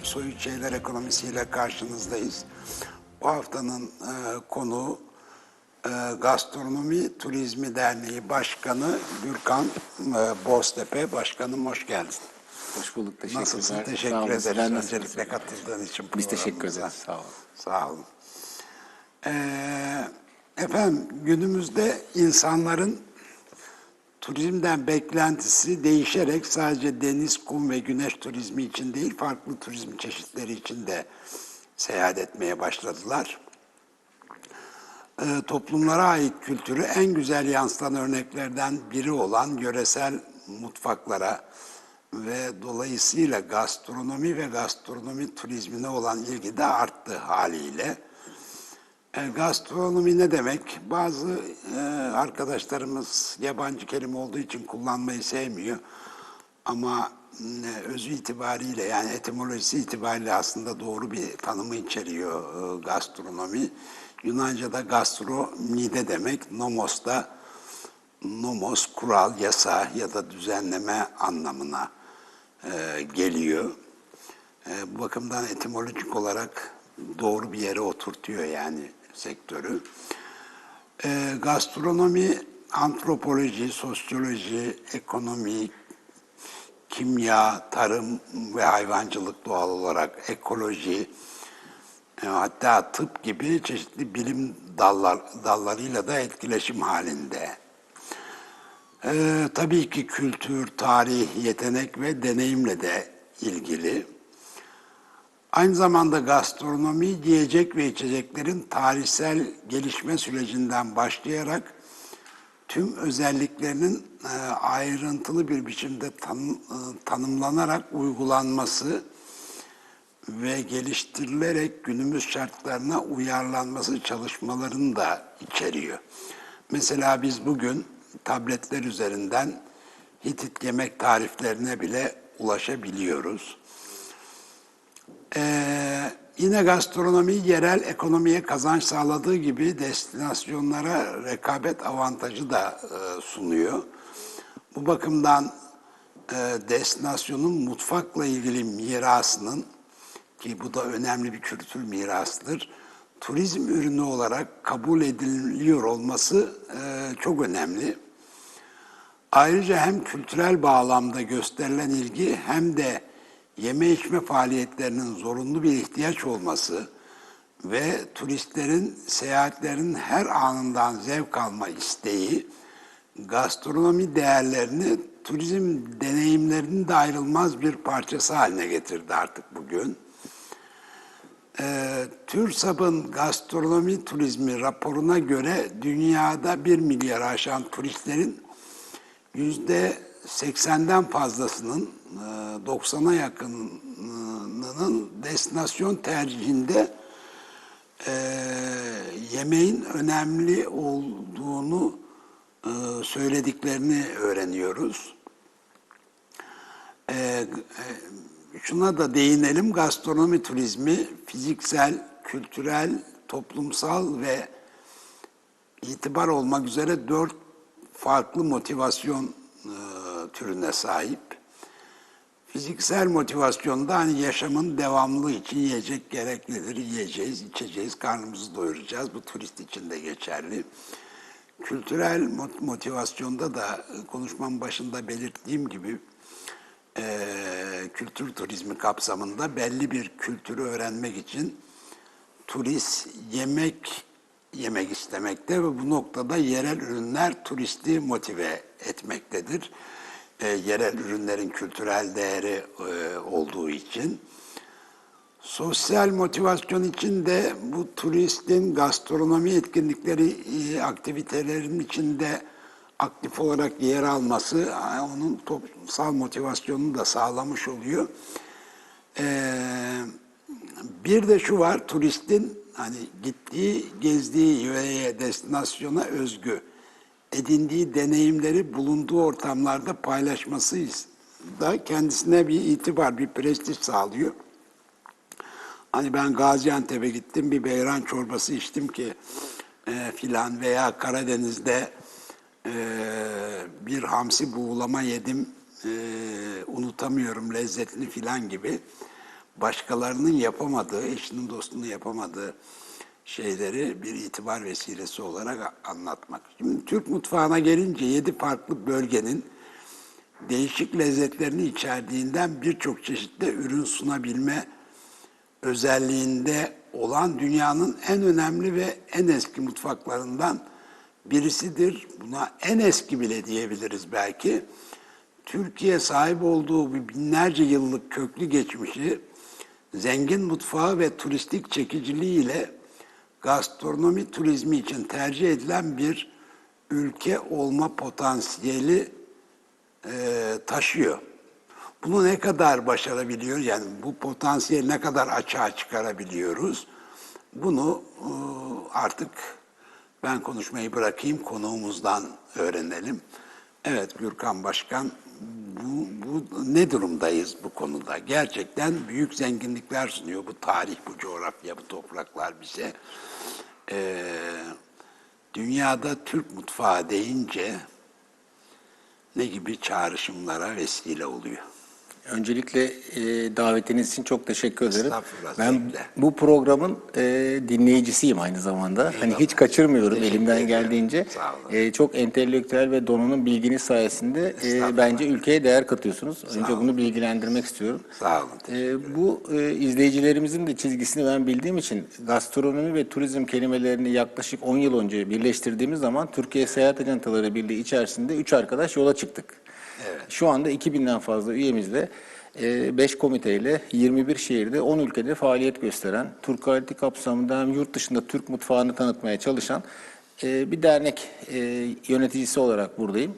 bir Soyut Şeyler Ekonomisiyle karşınızdayız. Bu haftanın e, konuğu e, Gastronomi Turizmi Derneği Başkanı Gürkan e, Boztepe. Başkanım hoş geldin. Hoş bulduk. Teşekkürler. Nasılsın? Teşekkür olun. ederiz nasılsınız? öncelikle katıldığın için Biz teşekkür ederiz. Sağ olun. Sağ olun. Ee, efendim günümüzde insanların turizmden beklentisi değişerek sadece deniz, kum ve güneş turizmi için değil farklı turizm çeşitleri için de seyahat etmeye başladılar. Ee, toplumlara ait kültürü en güzel yansıtan örneklerden biri olan yöresel mutfaklara ve dolayısıyla gastronomi ve gastronomi turizmine olan ilgi de arttı haliyle. E, gastronomi ne demek? Bazı e, arkadaşlarımız yabancı kelime olduğu için kullanmayı sevmiyor. Ama e, özü itibariyle yani etimolojisi itibariyle aslında doğru bir tanımı içeriyor e, gastronomi. Yunanca'da gastro mide demek, nomos da nomos kural, yasa ya da düzenleme anlamına e, geliyor. E, bu bakımdan etimolojik olarak doğru bir yere oturtuyor yani sektörü. E, gastronomi, antropoloji, sosyoloji, ekonomi, kimya, tarım ve hayvancılık doğal olarak, ekoloji, e, hatta tıp gibi çeşitli bilim dallar, dallarıyla da etkileşim halinde. Ee, tabii ki kültür, tarih, yetenek ve deneyimle de ilgili. Aynı zamanda gastronomi yiyecek ve içeceklerin tarihsel gelişme sürecinden başlayarak tüm özelliklerinin e, ayrıntılı bir biçimde e, tanımlanarak uygulanması ve geliştirilerek günümüz şartlarına uyarlanması çalışmalarını da içeriyor. Mesela biz bugün tabletler üzerinden Hitit yemek tariflerine bile ulaşabiliyoruz. Ee, yine gastronomi yerel ekonomiye kazanç sağladığı gibi destinasyonlara rekabet avantajı da e, sunuyor. Bu bakımdan e, destinasyonun mutfakla ilgili mirasının ki bu da önemli bir kültür mirasıdır. Turizm ürünü olarak kabul ediliyor olması e, çok önemli. Ayrıca hem kültürel bağlamda gösterilen ilgi hem de yeme içme faaliyetlerinin zorunlu bir ihtiyaç olması ve turistlerin seyahatlerinin her anından zevk alma isteği gastronomi değerlerini turizm deneyimlerinin de ayrılmaz bir parçası haline getirdi artık bugün. Ee, TÜRSAB'ın gastronomi turizmi raporuna göre dünyada 1 milyar aşan turistlerin yüzde 80'den fazlasının 90'a yakınının destinasyon tercihinde e, yemeğin önemli olduğunu e, söylediklerini öğreniyoruz. E, şuna da değinelim, gastronomi turizmi fiziksel, kültürel, toplumsal ve itibar olmak üzere dört farklı motivasyon e, türüne sahip. Fiziksel motivasyonda hani yaşamın devamlılığı için yiyecek gereklidir. Yiyeceğiz, içeceğiz, karnımızı doyuracağız. Bu turist için de geçerli. Kültürel motivasyonda da konuşmam başında belirttiğim gibi e, kültür turizmi kapsamında belli bir kültürü öğrenmek için turist yemek yemek istemekte ve bu noktada yerel ürünler turisti motive etmektedir. E, yerel ürünlerin kültürel değeri e, olduğu için. Sosyal motivasyon için de bu turistin gastronomi etkinlikleri, e, aktivitelerin içinde aktif olarak yer alması e, onun toplumsal motivasyonunu da sağlamış oluyor. Ee, bir de şu var, turistin hani gittiği, gezdiği yöreye, destinasyona özgü edindiği deneyimleri bulunduğu ortamlarda paylaşması da kendisine bir itibar, bir prestij sağlıyor. Hani ben Gaziantep'e gittim, bir beyran çorbası içtim ki e, filan veya Karadeniz'de e, bir hamsi buğulama yedim, e, unutamıyorum lezzetli filan gibi. başkalarının yapamadığı, eşinin dostunun yapamadığı şeyleri bir itibar vesilesi olarak anlatmak. Şimdi Türk mutfağına gelince yedi farklı bölgenin değişik lezzetlerini içerdiğinden birçok çeşitli ürün sunabilme özelliğinde olan dünyanın en önemli ve en eski mutfaklarından birisidir. Buna en eski bile diyebiliriz belki. Türkiye sahip olduğu binlerce yıllık köklü geçmişi, zengin mutfağı ve turistik çekiciliğiyle gastronomi turizmi için tercih edilen bir ülke olma potansiyeli e, taşıyor. Bunu ne kadar başarabiliyor, yani bu potansiyeli ne kadar açığa çıkarabiliyoruz, bunu e, artık ben konuşmayı bırakayım, konuğumuzdan öğrenelim. Evet Gürkan Başkan, bu, bu ne durumdayız bu konuda? Gerçekten büyük zenginlikler sunuyor bu tarih, bu coğrafya, bu topraklar bize. Ee, dünyada Türk mutfağı deyince ne gibi çağrışımlara vesile oluyor? Öncelikle e, davetiniz için çok teşekkür ederim. Ben bu programın e, dinleyicisiyim aynı zamanda. Hani hiç kaçırmıyorum Teşekkür elimden ederim. geldiğince. Sağ olun. E, çok entelektüel ve donanım bilginiz sayesinde e, bence ülkeye değer katıyorsunuz. Önce bunu bilgilendirmek istiyorum. Sağ olun. E, bu e, izleyicilerimizin de çizgisini ben bildiğim için gastronomi ve turizm kelimelerini yaklaşık 10 yıl önce birleştirdiğimiz zaman Türkiye Seyahat Ajantaları Birliği içerisinde 3 arkadaş yola çıktık. Şu anda 2000'den fazla üyemizle 5 komiteyle 21 şehirde 10 ülkede faaliyet gösteren, Türk Quality kapsamında hem yurt dışında Türk mutfağını tanıtmaya çalışan e, bir dernek e, yöneticisi olarak buradayım.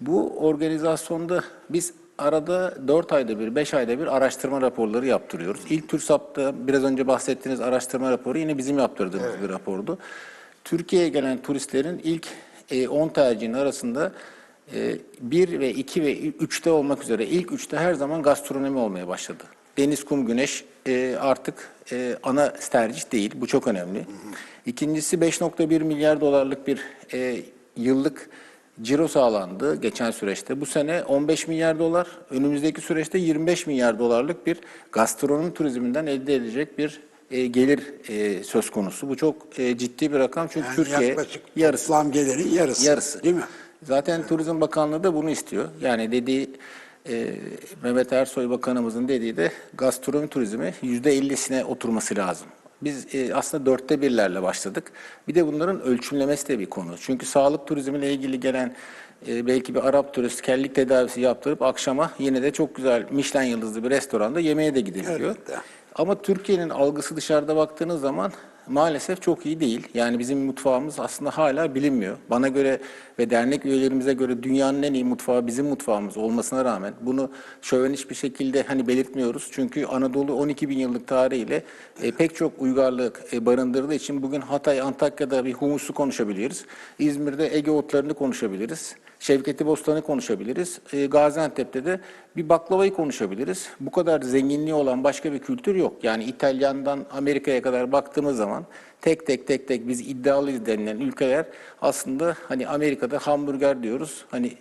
Bu organizasyonda biz arada 4 ayda bir, 5 ayda bir araştırma raporları yaptırıyoruz. İlk TÜRSAP'ta biraz önce bahsettiğiniz araştırma raporu yine bizim yaptırdığımız bir rapordu. Türkiye'ye gelen turistlerin ilk e, 10 tercihin arasında 1 ve 2 ve 3'te olmak üzere ilk 3'te her zaman gastronomi olmaya başladı. Deniz, kum, güneş e, artık e, ana tercih değil. Bu çok önemli. İkincisi 5.1 milyar dolarlık bir e, yıllık ciro sağlandı geçen süreçte. Bu sene 15 milyar dolar, önümüzdeki süreçte 25 milyar dolarlık bir gastronomi turizminden elde edilecek bir e, gelir e, söz konusu. Bu çok e, ciddi bir rakam çünkü Yani Türkiye yaklaşık yarısı. toplam gelirin yarısı, Yarısı. değil mi? Zaten Turizm Bakanlığı da bunu istiyor. Yani dediği e, Mehmet Ersoy Bakanımızın dediği de gastronomi turizmi yüzde ellisine oturması lazım. Biz e, aslında dörtte birlerle başladık. Bir de bunların ölçümlemesi de bir konu. Çünkü sağlık turizmiyle ilgili gelen e, belki bir Arap turist kellik tedavisi yaptırıp akşama yine de çok güzel Michelin yıldızlı bir restoranda yemeğe de gidebiliyor. Elbette. Ama Türkiye'nin algısı dışarıda baktığınız zaman maalesef çok iyi değil. Yani bizim mutfağımız aslında hala bilinmiyor. Bana göre ve dernek üyelerimize göre dünyanın en iyi mutfağı bizim mutfağımız olmasına rağmen bunu şövenist bir şekilde hani belirtmiyoruz. Çünkü Anadolu 12 bin yıllık tarihiyle e, pek çok uygarlık e, barındırdığı için bugün Hatay, Antakya'da bir humusu konuşabiliriz. İzmir'de Ege otlarını konuşabiliriz. Şevketi Bostan'ı konuşabiliriz. E, Gaziantep'te de bir baklavayı konuşabiliriz. Bu kadar zenginliği olan başka bir kültür yok. Yani İtalyan'dan Amerika'ya kadar baktığımız zaman tek tek tek tek biz iddialıyız denilen ülkeler aslında hani Amerika'da hamburger diyoruz. Hani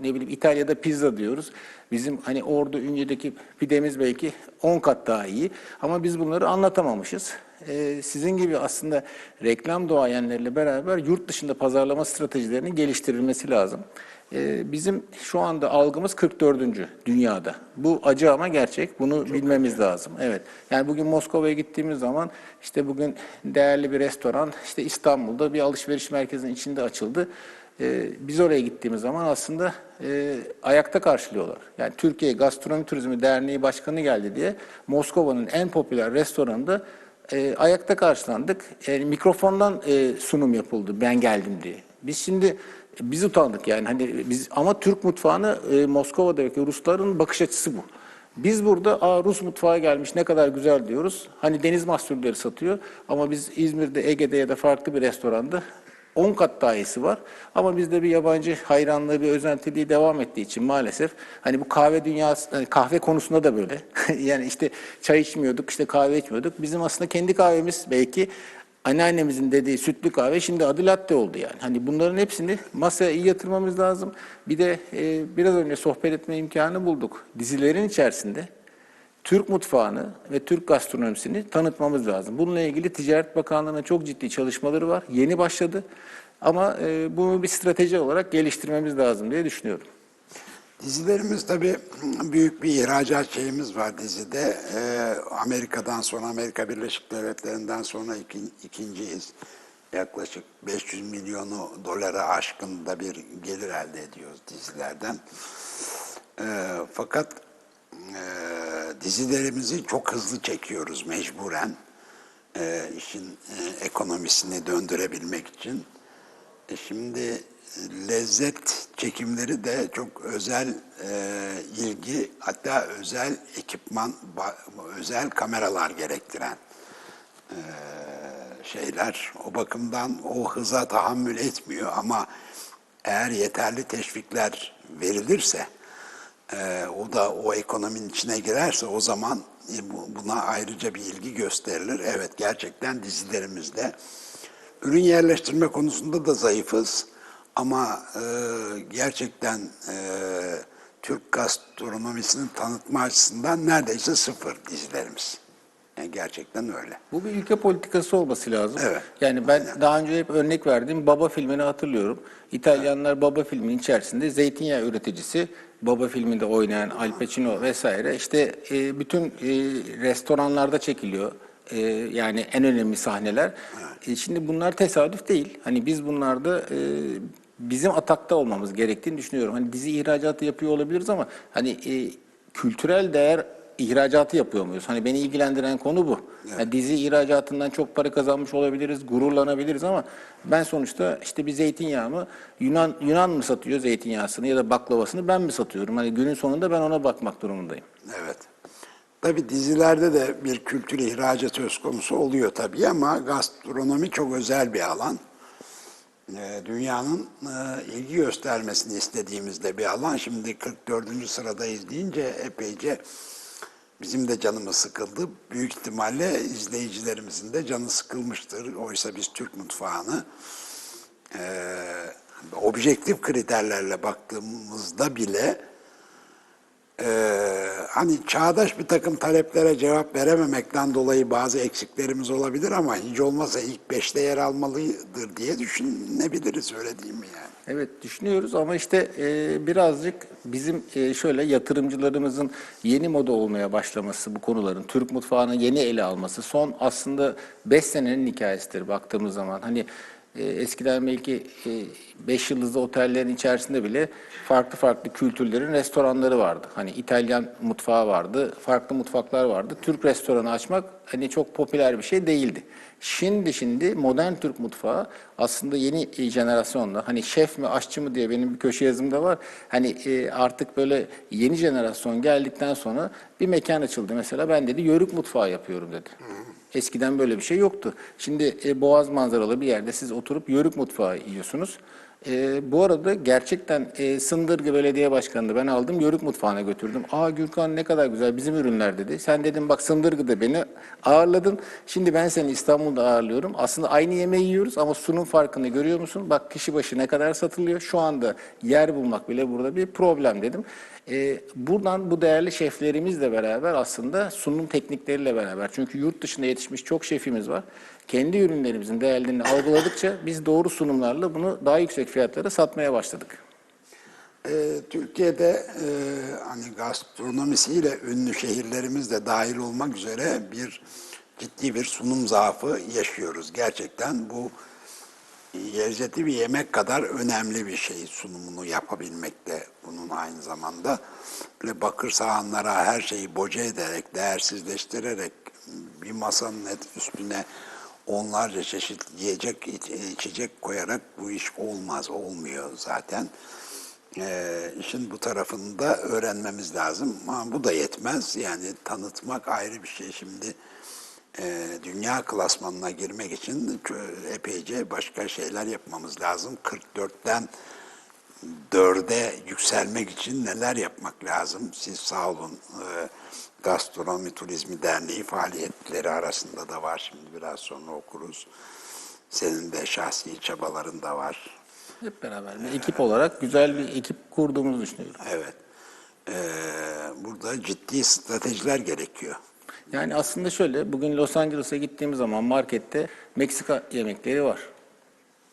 ne bileyim İtalya'da pizza diyoruz. Bizim hani Ordu Ünye'deki pidemiz belki 10 kat daha iyi ama biz bunları anlatamamışız. Ee, sizin gibi aslında reklam doğayenlerle beraber yurt dışında pazarlama stratejilerinin geliştirilmesi lazım. Ee, bizim şu anda algımız 44. dünyada. Bu acı ama gerçek. Bunu bilmemiz lazım. Evet. Yani bugün Moskova'ya gittiğimiz zaman işte bugün değerli bir restoran işte İstanbul'da bir alışveriş merkezinin içinde açıldı. Ee, biz oraya gittiğimiz zaman aslında e, ayakta karşılıyorlar. Yani Türkiye Gastronomi Turizmi Derneği Başkanı geldi diye Moskova'nın en popüler restoranında e, ayakta karşılandık. E, mikrofondan e, sunum yapıldı ben geldim diye. Biz şimdi biz utandık yani hani biz ama Türk mutfağını e, Moskova'daki Rusların bakış açısı bu. Biz burada Aa, Rus mutfağı gelmiş ne kadar güzel diyoruz. Hani deniz mahsulleri satıyor ama biz İzmir'de, Ege'de ya da farklı bir restoranda 10 kat daha iyisi var. Ama bizde bir yabancı hayranlığı, bir özentiliği devam ettiği için maalesef hani bu kahve dünyası, hani kahve konusunda da böyle. yani işte çay içmiyorduk, işte kahve içmiyorduk. Bizim aslında kendi kahvemiz belki anneannemizin dediği sütlü kahve şimdi adı latte oldu yani. Hani bunların hepsini masaya iyi yatırmamız lazım. Bir de e, biraz önce sohbet etme imkanı bulduk. Dizilerin içerisinde Türk mutfağını ve Türk gastronomisini tanıtmamız lazım. Bununla ilgili Ticaret Bakanlığı'nın çok ciddi çalışmaları var. Yeni başladı. Ama e, bunu bir strateji olarak geliştirmemiz lazım diye düşünüyorum. Dizilerimiz tabii büyük bir ihracat şeyimiz var dizide. Ee, Amerika'dan sonra, Amerika Birleşik Devletleri'nden sonra iki, ikinciyiz. Yaklaşık 500 milyonu dolara aşkın bir gelir elde ediyoruz dizilerden. Ee, fakat dizilerimizi çok hızlı çekiyoruz mecburen. Ee, işin e, ekonomisini döndürebilmek için. E şimdi e, lezzet çekimleri de çok özel e, ilgi hatta özel ekipman, özel kameralar gerektiren e, şeyler. O bakımdan o hıza tahammül etmiyor ama eğer yeterli teşvikler verilirse e, o da o ekonominin içine girerse o zaman e, bu- buna ayrıca bir ilgi gösterilir. Evet gerçekten dizilerimizde ürün yerleştirme konusunda da zayıfız ama e, gerçekten e, Türk gastronomisini tanıtma açısından neredeyse sıfır dizilerimiz. Yani gerçekten öyle. Bu bir ülke politikası olması lazım. Evet. Yani ben daha önce hep örnek verdiğim Baba filmini hatırlıyorum. İtalyanlar Baba filminin içerisinde zeytinyağı üreticisi, Baba filminde oynayan Al Pacino vesaire işte e, bütün e, restoranlarda çekiliyor. E, yani en önemli sahneler. E, şimdi bunlar tesadüf değil. Hani biz bunlarda e, bizim atakta olmamız gerektiğini düşünüyorum. Hani dizi ihracatı yapıyor olabiliriz ama hani e, kültürel değer ihracatı yapıyor muyuz? Hani beni ilgilendiren konu bu. Yani dizi ihracatından çok para kazanmış olabiliriz, gururlanabiliriz ama ben sonuçta işte bir zeytinyağımı Yunan Yunan mı satıyor zeytinyağısını ya da baklavasını ben mi satıyorum? Hani günün sonunda ben ona bakmak durumundayım. Evet. Tabii dizilerde de bir kültür ihracı söz konusu oluyor tabii ama gastronomi çok özel bir alan. Ee, Dünyanın e, ilgi göstermesini istediğimizde bir alan. Şimdi 44. sıradayız deyince epeyce bizim de canımız sıkıldı. Büyük ihtimalle izleyicilerimizin de canı sıkılmıştır. Oysa biz Türk mutfağını e, objektif kriterlerle baktığımızda bile ee, hani çağdaş bir takım taleplere cevap verememekten dolayı bazı eksiklerimiz olabilir ama hiç olmazsa ilk beşte yer almalıdır diye düşünebiliriz öyle değil mi yani? Evet düşünüyoruz ama işte e, birazcık bizim e, şöyle yatırımcılarımızın yeni moda olmaya başlaması bu konuların, Türk mutfağını yeni ele alması son aslında 5 senenin hikayesidir baktığımız zaman. Hani e, eskiden belki 5 yıldızlı otellerin içerisinde bile farklı farklı kültürlerin restoranları vardı. Hani İtalyan mutfağı vardı, farklı mutfaklar vardı. Türk restoranı açmak hani çok popüler bir şey değildi. Şimdi şimdi modern Türk mutfağı aslında yeni jenerasyonla hani şef mi aşçı mı diye benim bir köşe yazımda var. Hani e, artık böyle yeni jenerasyon geldikten sonra bir mekan açıldı mesela ben dedi yörük mutfağı yapıyorum dedi. Eskiden böyle bir şey yoktu. Şimdi e, boğaz manzaralı bir yerde siz oturup yörük mutfağı yiyorsunuz. E, bu arada gerçekten e, Sındırgı Belediye Başkanı'nı ben aldım Yörük Mutfağı'na götürdüm. Aa Gürkan ne kadar güzel bizim ürünler dedi. Sen dedim bak Sındırgı'da beni ağırladın. Şimdi ben seni İstanbul'da ağırlıyorum. Aslında aynı yemeği yiyoruz ama sunum farkını görüyor musun? Bak kişi başı ne kadar satılıyor. Şu anda yer bulmak bile burada bir problem dedim. Ee, buradan bu değerli şeflerimizle beraber aslında sunum teknikleriyle beraber çünkü yurt dışında yetişmiş çok şefimiz var. Kendi ürünlerimizin değerlerini algıladıkça biz doğru sunumlarla bunu daha yüksek fiyatlara satmaya başladık. Ee, Türkiye'de e, hani gastronomisiyle ünlü şehirlerimiz de dahil olmak üzere bir ciddi bir sunum zaafı yaşıyoruz. Gerçekten bu lezzetli bir yemek kadar önemli bir şey sunumunu yapabilmek de bunun aynı zamanda. Böyle bakır sahanlara her şeyi boca ederek, değersizleştirerek bir masanın üstüne onlarca çeşit yiyecek, iç- içecek koyarak bu iş olmaz, olmuyor zaten. Ee, işin bu tarafını da öğrenmemiz lazım. Ama bu da yetmez. Yani tanıtmak ayrı bir şey. Şimdi e, dünya klasmanına girmek için epeyce başka şeyler yapmamız lazım. 44'ten 4'e yükselmek için neler yapmak lazım? Siz sağ olun. E, Gastronomi Turizmi Derneği faaliyetleri arasında da var. Şimdi biraz sonra okuruz. Senin de şahsi çabaların da var. Hep beraber bir ekip olarak güzel bir ekip kurduğumuzu düşünüyorum. Evet. Ee, burada ciddi stratejiler gerekiyor. Yani aslında şöyle, bugün Los Angeles'a gittiğimiz zaman markette Meksika yemekleri var.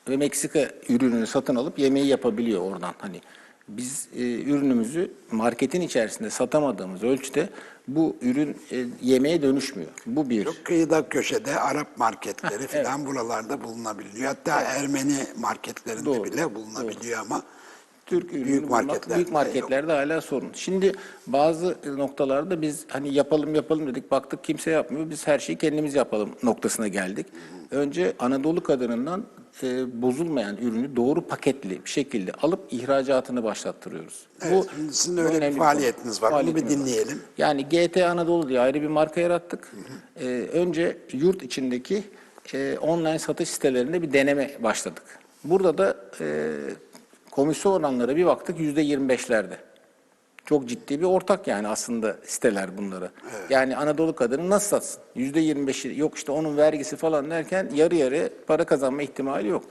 Ve Meksika ürününü satın alıp yemeği yapabiliyor oradan. Hani biz e, ürünümüzü marketin içerisinde satamadığımız ölçüde bu ürün e, yemeğe dönüşmüyor. Bu bir. Çok kıyıda köşede Arap marketleri falan buralarda bulunabiliyor. Hatta Ermeni marketlerinde Doğru, bile bulunabiliyor ama Türk ürünü Büyük bulmak marketlerde büyük yok. marketlerde hala sorun. Şimdi bazı noktalarda biz hani yapalım yapalım dedik baktık kimse yapmıyor biz her şeyi kendimiz yapalım noktasına geldik. Önce Anadolu kadınından e, bozulmayan ürünü doğru paketli bir şekilde alıp ihracatını başlattırıyoruz. evet, şimdi sizin öyle bir faaliyetiniz var. Bunu bir Faaliyetimiz var. dinleyelim. Yani GT Anadolu diye ayrı bir marka yarattık. Ee, önce yurt içindeki e, online satış sitelerinde bir deneme başladık. Burada da e, komisyon oranları bir baktık yüzde 25'lerde. Çok ciddi bir ortak yani aslında siteler bunları. Yani Anadolu kadını nasıl satsın? Yüzde 25'i yok işte onun vergisi falan derken yarı yarı para kazanma ihtimali yok.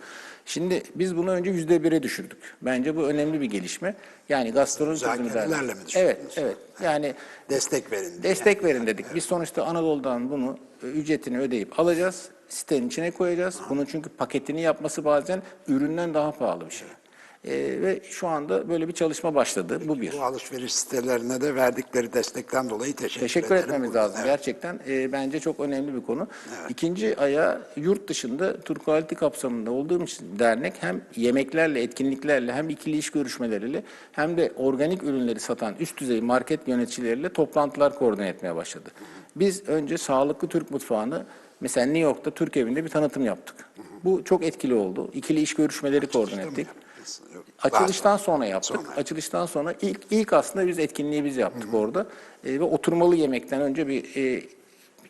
Şimdi biz bunu önce yüzde bire düşürdük. Bence bu önemli bir gelişme. Yani gastronomi Müzakerelerle mi düşürdünüz? Evet, evet. Yani Destek verin. Destek verin dedik. Biz sonuçta Anadolu'dan bunu e, ücretini ödeyip alacağız. Sitenin içine koyacağız. Bunun çünkü paketini yapması bazen üründen daha pahalı bir şey. E, ve şu anda böyle bir çalışma başladı. Bu bir. Bu alışveriş sitelerine de verdikleri destekten dolayı teşekkür, Teşekkür ederim. etmemiz Burada. lazım. Evet. Gerçekten e, bence çok önemli bir konu. İkinci aya yurt dışında Türk Quality kapsamında olduğum için dernek hem yemeklerle, etkinliklerle hem ikili iş görüşmeleriyle hem de organik ürünleri satan üst düzey market yöneticileriyle toplantılar koordine etmeye başladı. Biz önce sağlıklı Türk mutfağını mesela New York'ta Türk evinde bir tanıtım yaptık. Bu çok etkili oldu. İkili iş görüşmeleri koordine ettik. Yok, Açılıştan sonra yaptık. Sonra. Açılıştan sonra ilk ilk aslında biz etkinliği biz yaptık orada. E, ve oturmalı yemekten önce bir e,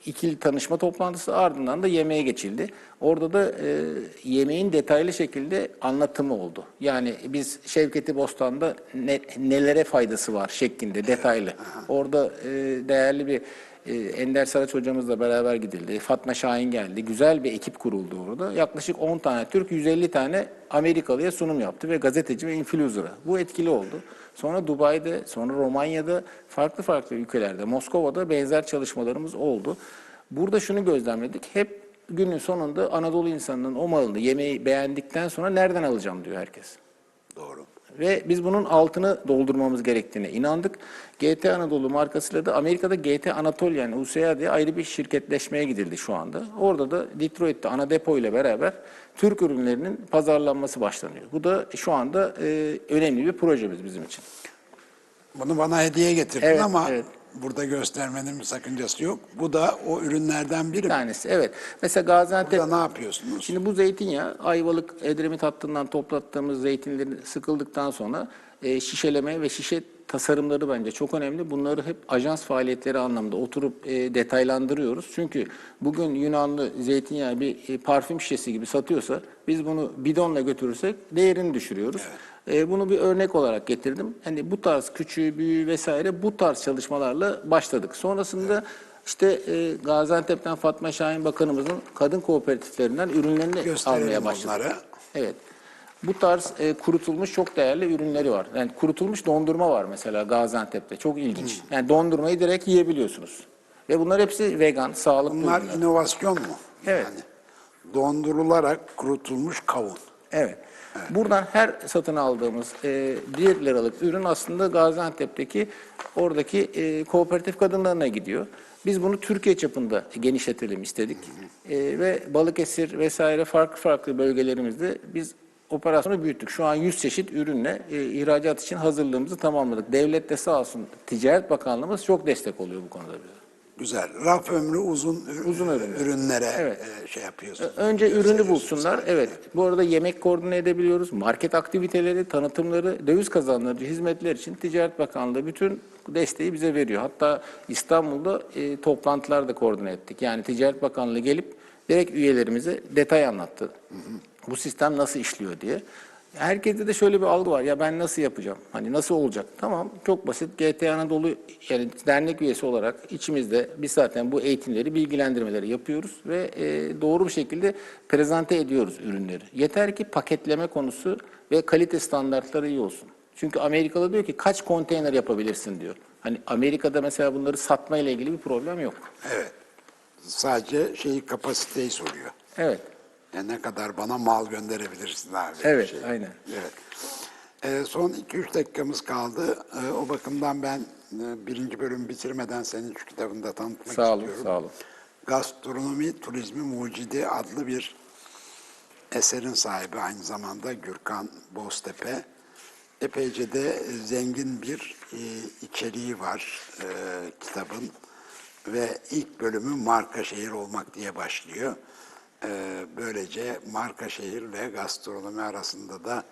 ikili tanışma toplantısı ardından da yemeğe geçildi. Orada da e, yemeğin detaylı şekilde anlatımı oldu. Yani biz Şevketi Bostan'da ne, nelere faydası var şeklinde detaylı. Orada e, değerli bir e, Ender Saraç hocamızla beraber gidildi. Fatma Şahin geldi. Güzel bir ekip kuruldu orada. Yaklaşık 10 tane Türk, 150 tane Amerikalıya sunum yaptı ve gazeteci ve influencer'a. Bu etkili oldu. Sonra Dubai'de, sonra Romanya'da, farklı farklı ülkelerde, Moskova'da benzer çalışmalarımız oldu. Burada şunu gözlemledik. Hep günün sonunda Anadolu insanının o malını, yemeği beğendikten sonra nereden alacağım diyor herkes. Doğru. Ve biz bunun altını doldurmamız gerektiğine inandık. GT Anadolu markasıyla da Amerika'da GT Anatol yani USA diye ayrı bir şirketleşmeye gidildi şu anda. Orada da Detroit'te ana depo ile beraber Türk ürünlerinin pazarlanması başlanıyor. Bu da şu anda e, önemli bir projemiz bizim için. Bunu bana hediye getirdin Evet, ama evet. Burada göstermenin sakıncası yok. Bu da o ürünlerden biri. Bir tanesi evet. Mesela Gaziantep Burada ne yapıyorsunuz? Şimdi bu zeytinyağı Ayvalık Edremit hattından toplattığımız zeytinlerin sıkıldıktan sonra e, şişeleme ve şişe tasarımları bence çok önemli. Bunları hep ajans faaliyetleri anlamda oturup e, detaylandırıyoruz. Çünkü bugün Yunanlı zeytinyağı bir e, parfüm şişesi gibi satıyorsa biz bunu bidonla götürürsek değerini düşürüyoruz. E, bunu bir örnek olarak getirdim. Hani bu tarz küçüğü, büyüğü vesaire bu tarz çalışmalarla başladık. Sonrasında işte e, Gaziantep'ten Fatma Şahin Bakanımızın kadın kooperatiflerinden ürünlerini Gösterelim almaya başladık. onları. Evet. Bu tarz e, kurutulmuş çok değerli ürünleri var. Yani kurutulmuş dondurma var mesela Gaziantep'te. Çok ilginç. Hmm. Yani dondurmayı direkt yiyebiliyorsunuz. Ve bunlar hepsi vegan, sağlıklı Bunlar ürünler. inovasyon mu? Evet. Yani dondurularak kurutulmuş kavun. Evet. Buradan her satın aldığımız e, 1 liralık ürün aslında Gaziantep'teki oradaki e, kooperatif kadınlarına gidiyor. Biz bunu Türkiye çapında genişletelim istedik. E, ve Balıkesir vesaire farklı farklı bölgelerimizde biz operasyonu büyüttük. Şu an 100 çeşit ürünle e, ihracat için hazırlığımızı tamamladık. Devlet de sağ olsun Ticaret Bakanlığımız çok destek oluyor bu konuda bize. Güzel. Raf ömrü uzun, Uzun ürünler. ürünlere Evet. e, şey yapıyorsunuz. Önce ürünü bulsunlar. Evet. Bu arada yemek koordine edebiliyoruz. Market aktiviteleri, tanıtımları, döviz kazandırıcı hizmetler için Ticaret Bakanlığı bütün desteği bize veriyor. Hatta İstanbul'da e, toplantılar da koordine ettik. Yani Ticaret Bakanlığı gelip direkt üyelerimize detay anlattı. Bu sistem nasıl işliyor diye. Herkeste de şöyle bir algı var. Ya ben nasıl yapacağım? Hani nasıl olacak? Tamam çok basit. GT Anadolu yani dernek üyesi olarak içimizde biz zaten bu eğitimleri, bilgilendirmeleri yapıyoruz ve e, doğru bir şekilde prezente ediyoruz ürünleri. Yeter ki paketleme konusu ve kalite standartları iyi olsun. Çünkü Amerikalı diyor ki kaç konteyner yapabilirsin diyor. Hani Amerika'da mesela bunları satma ile ilgili bir problem yok. Evet. Sadece şeyi kapasiteyi soruyor. Evet. Yani ne kadar bana mal gönderebilirsin abi. Evet, şey. aynen. Evet. Ee, son 2-3 dakikamız kaldı. Ee, o bakımdan ben e, birinci bölümü bitirmeden senin şu kitabını da tanıtmak Sağ olun, istiyorum. sağ olun. Gastronomi Turizmi Mucidi adlı bir eserin sahibi aynı zamanda Gürkan Boztepe. Epeyce de zengin bir e, içeriği var e, kitabın ve ilk bölümü marka şehir olmak diye başlıyor. E, böylece marka şehir ve gastronomi arasında da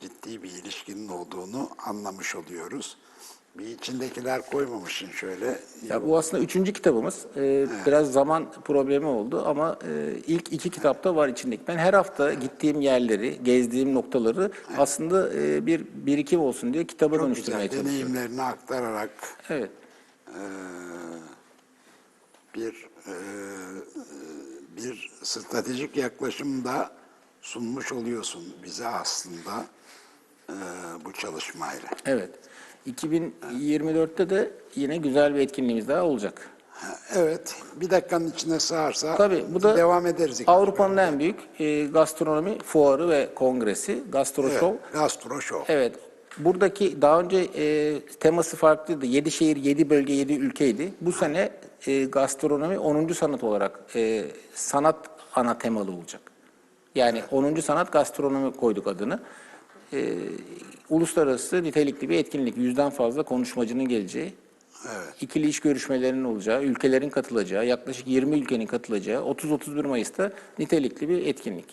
ciddi bir ilişkinin olduğunu anlamış oluyoruz. Bir içindekiler koymamışsın şöyle. Ya bu aslında üçüncü kitabımız. Ee, Biraz zaman problemi oldu ama e, ilk iki kitapta var içindeki. Ben her hafta gittiğim yerleri, gezdiğim noktaları aslında e, bir birikim olsun diye kitaba Çok dönüştürmeye güzel çalışıyorum. deneyimlerini aktararak Evet. eee, bir eee, bir stratejik yaklaşım da sunmuş oluyorsun bize aslında eee, bu çalışmayla. Evet. 2024'te de yine güzel bir etkinliğimiz daha olacak. Evet, bir dakikanın içine sığarsa Tabii bu da devam ederiz. Avrupa'nın en büyük e, gastronomi fuarı ve kongresi, Gastro Show. Evet, Gastro Show. Evet. Buradaki daha önce e, teması farklıydı. 7 şehir, 7 bölge, 7 ülkeydi. Bu sene e, gastronomi 10. sanat olarak e, sanat ana temalı olacak. Yani 10. sanat gastronomi koyduk adını. E, uluslararası nitelikli bir etkinlik. Yüzden fazla konuşmacının geleceği. Evet. ikili iş görüşmelerinin olacağı, ülkelerin katılacağı, yaklaşık 20 ülkenin katılacağı 30-31 Mayıs'ta nitelikli bir etkinlik.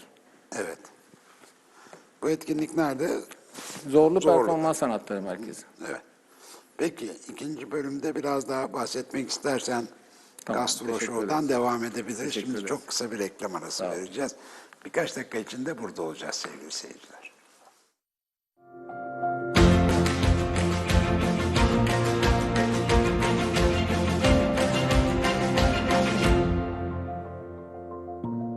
Evet. Bu etkinlik nerede? Zorlu, Zorlu. Performans Sanatları Merkezi. Evet. Peki ikinci bölümde biraz daha bahsetmek istersen Tamam, Gastro Show'dan devam edebiliriz. Şimdi çok kısa bir reklam arası vereceğiz. Birkaç dakika içinde burada olacağız sevgili seyirciler.